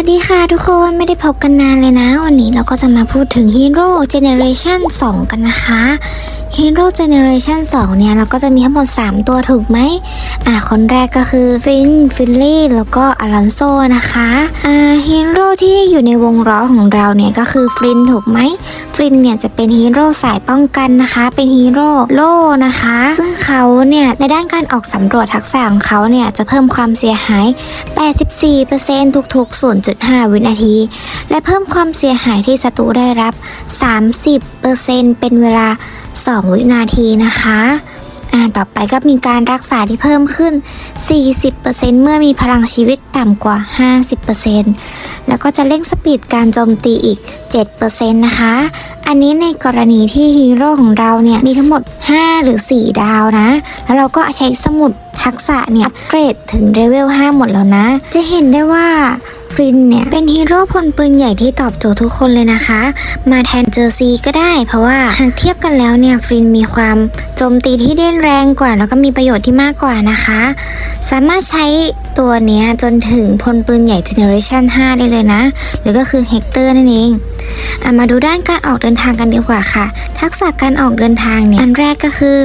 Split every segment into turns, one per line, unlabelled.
วัสดีค่ะทุกคนไม่ได้พบกันนานเลยนะ วันนี้เราก็จะมาพูดถึง Hero Generation 2 กันนะคะ Hero Generation 2 เนี่ย เราก็จะมีทั้งหมด 3 ตัวถูกไหม อ่า คนแรกก็คือฟิน ฟิลลี่ แล้วก็อลอนโซนะคะ อ่าฮีโร่ที่อยู่ในวงล้อของเราเนี่ย ก็คือฟรินถูกไหมฟรินเนี่ยจะเป็นฮีโร่สายป้องกันนะคะ เป็นฮีโร่โล่นะคะ ซึ่งเขาเนี่ย ในด้านการออกสำรวจทักษะของเขาเนี่ย จะเพิ่มความเสียหาย 84%ทุกๆ 0.5 วินาที และเพิ่มความเสียหายที่ศัตรูได้รับ 30%เป็นเวลา2 วินาทีนะคะอ่าต่อไปก็มีการรักษาที่เพิ่มขึ้น 40%เมื่อมีพลังชีวิตต่ำกว่า 50%แล้วก็จะเร่งสปีดการโจมตีอีก 7%นะคะ อันนี้ในกรณีที่ฮีโร่ของเราเนี่ยมีทั้งหมด 5 หรือ 4 ดาวนะ แล้วเราก็ใช้สมุดทักษะเนี่ยอัปเกรดถึงเลเวล 5 หมดแล้วนะ จะเห็นได้ว่า ฟรินเนี่ย เป็นฮีโร่พลปืนใหญ่ที่ตอบโจทย์ทุกคนเลยนะคะ มาแทนเจอซีก็ได้ เพราะว่าหากเทียบกันแล้วเนี่ยฟรินมีความโจมตีที่เด่นแรงกว่า แล้วก็มีประโยชน์ที่มากกว่านะคะ สามารถใช้ตัวเนี้ยจนถึงพลปืนใหญ่เจเนอเรชัน5ได้เลยนะ หรือก็คือเฮกเตอร์นั่นเอง อะมาดูด้านการออกเดินทางกันดีกว่าค่ะ ทักษะการออกเดินทางเนี่ยอันแรกก็คือ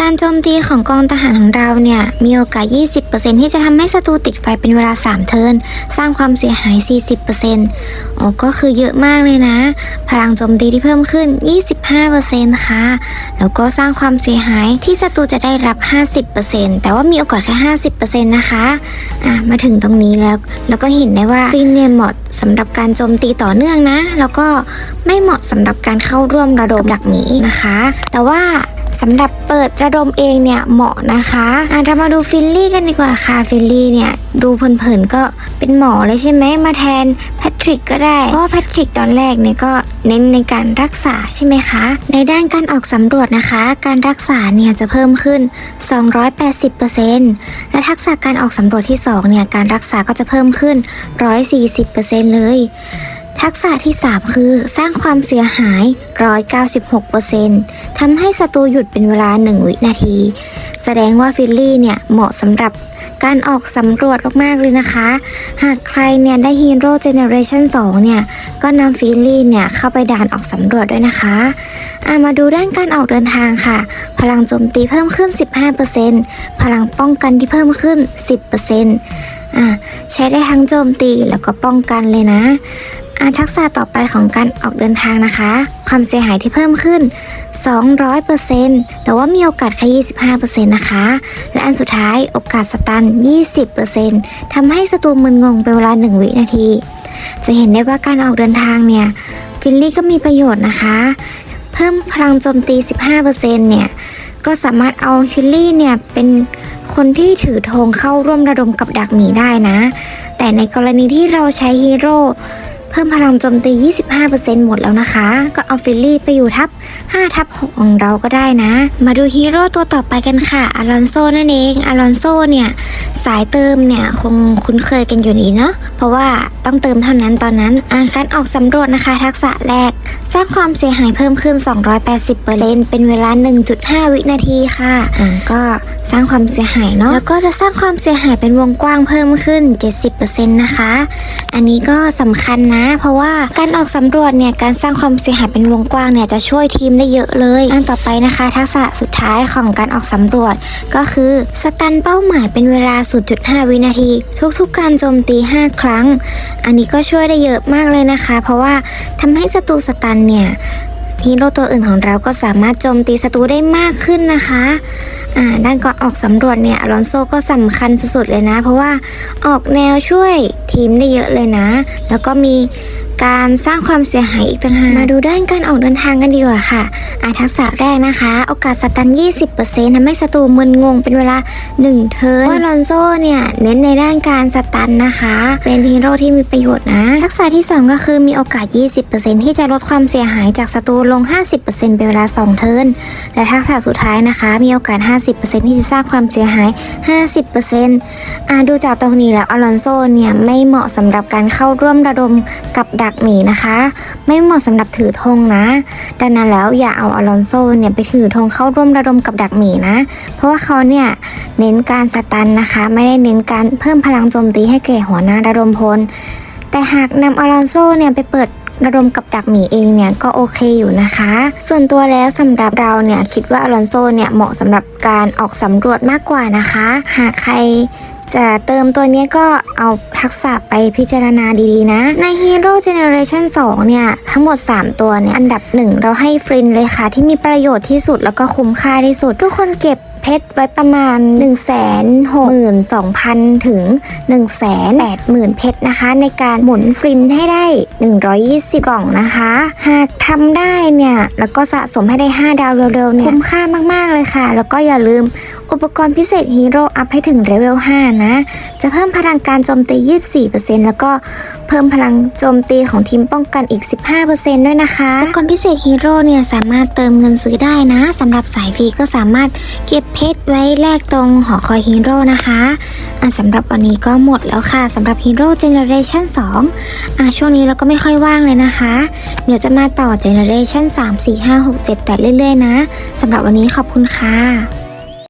การโจมตีของกองทหารของเราเนี่ยมีโอกาส 20%ที่จะทำให้ศัตรูติดไฟเป็นเวลา 3 เทิร์นสร้างความเสียหาย 40%โอ้ก็คือเยอะมากเลยนะ พลังโจมตีที่เพิ่มขึ้น 25%ค่ะ แล้วก็สร้างความเสียหายที่ศัตรูจะได้รับ 50%แต่ว่ามีโอกาสแค่ 50%นะคะอะมาถึงตรงนี้แล้ว แล้วก็เห็นได้ว่าฟรีเนียเหมาะสำหรับการโจมตีต่อเนื่องนะ แล้วก็ไม่เหมาะสำหรับการเข้าร่วมระดมดักหนีนะคะ แต่ว่าสำหรับเปิดระดมเองเนี่ยเหมาะนะคะอะเรามาดูฟิลลี่กันดีกว่าค่ะฟิลลี่เนี่ยดูเผินๆก็เป็นหมอเลยใช่ไหมมาแทนแพทริกก็ได้เพราะว่าแพทริกตอนแรกเนี่ยก็เน้นในการรักษาใช่ไหมคะ ในด้านการออกสำรวจนะคะ การรักษาเนี่ยจะเพิ่มขึ้น 280%และทักษะการออกสำรวจที่2เนี่ยการรักษาก็จะเพิ่มขึ้น 140%เลย ทักษะที่ 3 คือ สร้างความเสียหาย 196%ทำให้ศัตรูหยุดเป็นเวลา 1 วินาที แสดงว่าฟิลลี่เนี่ย เหมาะสำหรับการออกสำรวจมากๆเลยนะคะ หากใครเนี่ยได้ฮีโร่เจเนอเรชัน2เนี่ย ก็นำฟิลลี่เนี่ย เข้าไปด่านออกสำรวจด้วยนะคะอามาดูด้านการออกเดินทางค่ะ พลังโจมตีเพิ่มขึ้น 15%พลังป้องกันที่เพิ่มขึ้น 10%อะใช้ได้ทั้งโจมตีแล้วก็ป้องกันเลยนะ อาทักษะต่อไปของการออกเดินทางนะคะ ความเสียหายที่เพิ่มขึ้น 200%แต่ว่ามีโอกาสแค่25%นะคะ และอันสุดท้ายโอกาสสตัน 20%ทำให้ศัตรูมึนงงเป็นเวลา 1 วินาที จะเห็นได้ว่าการออกเดินทางเนี่ย ฟิลลี่ก็มีประโยชน์นะคะ เพิ่มพลังโจมตี 15%เนี่ย ก็สามารถเอาฟิลลี่เนี่ยเป็นคนที่ถือธงเข้าร่วมระดมกับดักหมีได้นะ แต่ในกรณีที่เราใช้ฮีโร่ เพิ่มพลังโจมตี 25%หมดแล้วนะคะ ก็เอาฟิลลี่ไปอยู่ทับ 5 ทับ 6 ของเราก็ได้นะ มาดูฮีโร่ตัวต่อไปกันค่ะอารอนโซนั่นเองอารอนโซเนี่ย สายเติมเนี่ย คงคุ้นเคยกันอยู่นี้เนาะเพราะว่า ต้องเติมเท่านั้นตอนนั้นอ่าการออกสำรวจนะคะ ทักษะแรก สร้างความเสียหายเพิ่มขึ้น 280%เป็นเวลา 1.5 วินาทีค่ะอ่าก็สร้างความเสียหายเนาะแล้วก็จะสร้างความเสียหายเป็นวงกว้างเพิ่มขึ้น 70%นะคะ อันนี้ก็สำคัญนะ เพราะว่าการออกสำรวจเนี่ยการสร้างความเสียหายเป็นวงกว้างเนี่ยจะช่วยทีมได้เยอะเลย อันต่อไปนะคะ ทักษะสุดท้ายของการออกสำรวจ ก็คือสตันเป้าหมายเป็นเวลา 0.5 วินาที ทุกๆการโจมตี 5 ครั้งอันนี้ก็ช่วยได้เยอะมากเลยนะคะ เพราะว่าทำให้ศัตรูสตันเนี่ยฮีโร่ตัวอื่นของเราก็สามารถโจมตีศัตรูได้มากขึ้นนะคะอ่าด้านก่อนออกสำรวจเนี่ยอลอนโซก็สำคัญสุดๆเลยนะ เพราะว่าออกแนวช่วยทีมได้เยอะเลยนะ แล้วก็มี การสร้างความเสียหายอีกต่างหากมาดูด้านการออกเดินทางกันดีกว่าค่ะอาทักษะแรกนะคะ โอกาสสตัน 20%ทำให้ศัตรูมึนงงเป็นเวลา 1 เทิร์นว่าลอนโซเนี่ย เน้นในด้านการสตันนะคะ เป็นฮีโร่ที่มีประโยชน์นะ ทักษะที่ 2 ก็คือมีโอกาส 20%ที่จะลดความเสียหายจากศัตรูลง 50%เป็นเวลา 2 เทิร์นและทักษะสุดท้ายนะคะ มีโอกาส 50%ที่จะสร้างความเสียหาย 50%อ่าดูจากตรงนี้แล้วอลอนโซเนี่ยไม่เหมาะสำหรับการเข้าร่วมระดมกับดักหมีนะคะ ไม่เหมาะสำหรับถือธงนะ ดังนั้นแล้วอย่าเอาอลอนโซเนี่ยไปถือธงเข้าร่วมระดมกับดักหมีนะ เพราะว่าเขาเนี่ยเน้นการสตันนะคะ ไม่ได้เน้นการเพิ่มพลังโจมตีให้แก่หัวหน้าระดมพล แต่หากนำอลอนโซเนี่ยไปเปิดระดมกับดักหมีเองเนี่ยก็โอเคอยู่นะคะ ส่วนตัวแล้วสำหรับเราเนี่ยคิดว่าอลอนโซเนี่ยเหมาะสำหรับการออกสำรวจมากกว่านะคะ หากใคร จะเติมตัวนี้ก็เอาทักษะไปพิจารณาดีๆนะ ใน Hero Generation 2 เนี่ย ทั้งหมด 3 ตัวเนี่ย อันดับ 1 เราให้ฟรินเลยค่ะ ที่มีประโยชน์ที่สุดแล้วก็คุ้มค่าที่สุด ทุกคนเก็บ เพชรไว้ประมาณ 1 6 2 0 0 0 ถึง 1 8 0 0 0 0 เพชรนะคะ ในการหมุนฟรินให้ได้ 120 กล่องนะคะ หากทำได้เนี่ย แล้วก็สะสมให้ได้ 5 ดาวเร็วๆเนี่ยคุ้มค่ามากๆเลยค่ะ แล้วก็อย่าลืมอุปกรณ์พิเศษฮีโร่อัพให้ถึงเลเวล 5 นะ จะเพิ่มพลังการโจมตี 24%แล้วก็เพิ่มพลังโจมตีของทีมป้องกันอีก 15%ด้วยนะคะอุปกรณ์พิเศษฮีโร่เนี่ยสามารถเติมเงินซื้อได้นะสำหรับสายฟรีก็สามารถเก็บเพชรไว้แลกตรงหอคอยฮีโร่นะคะอะสำหรับวันนี้ก็หมดแล้วค่ะสำหรับฮีโร่เจเนอเรชัน2อะช่วงนี้เราก็ไม่ค่อยว่างเลยนะคะ เดี๋ยวจะมาต่อเจเนอเรชัน3 4 5 6 7 8 เรื่อยๆนะสำหรับวันนี้ขอบคุณค่ะ